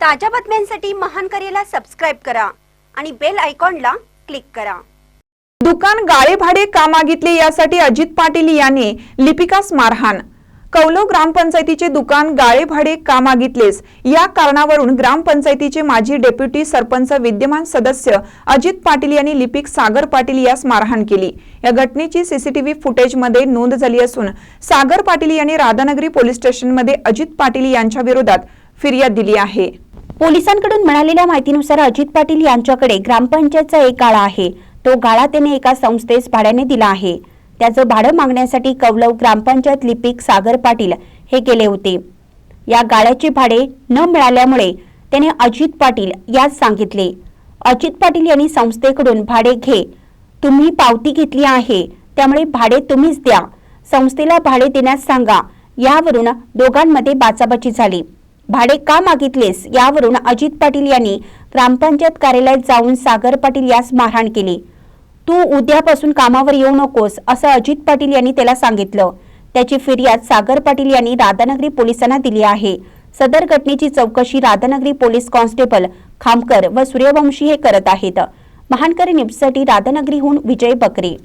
ताज्या बातम्यांसाठी महान करेला सबस्क्राईब करा आणि बेल आयकॉनला क्लिक करा. दुकान गाळे भाडे का मागितले यासाठी अजित पाटील याने लिपिकास मारहाण कौलो ग्रामपंचायतीचे दुकान गाळे भाडे का मागितलेस या कारणावरून ग्रामपंचायतीचे माजी डेप्युटी सरपंच विद्यमान सदस्य अजित पाटील यांनी लिपिक सागर पाटील यास मारहाण केली. या घटनेची सीसीटीव्ही फुटेजमध्ये नोंद झाली असून सागर पाटील यांनी राधानगरी पोलीस स्टेशनमध्ये अजित पाटील यांच्या विरोधात फिर्याद दिली आहे. पोलिसांकडून मिळालेल्या माहितीनुसार अजित पाटील यांच्याकडे ग्रामपंचायतचा एक गाळा आहे. तो गाळा त्याने एका संस्थेस भाड्याने दिला आहे. त्याचं भाडं मागण्यासाठी कौलव ग्रामपंचायत लिपिक सागर पाटील हे गेले होते. या गाळ्याचे भाडे न मिळाल्यामुळे त्याने अजित पाटील यास सांगितले. अजित पाटील यांनी संस्थेकडून भाडे घे. तुम्ही पावती घेतली आहे. त्यामुळे भाडे तुम्हीच द्या. संस्थेला भाडे देण्यास सांगा. यावरून दोघांमध्ये बाचाबाची झाली. भाडे का मागितलेस यावरून अजित पाटील यांनी ग्रामपंचायत कार्यालयात जाऊन सागर पाटील यास मारहाण केली. तू उद्यापासून कामावर येऊ नकोस असं अजित पाटील यांनी त्याला सांगितलं. त्याची फिर्याद सागर पाटील यांनी राधानगरी पोलिसांना दिली आहे. सदर घटनेची चौकशी राधानगरी पोलीस कॉन्स्टेबल खामकर व सूर्यवंशी हे करत आहेत. महानकरी न्यूजसाठी राधानगरीहून विजय बकरे.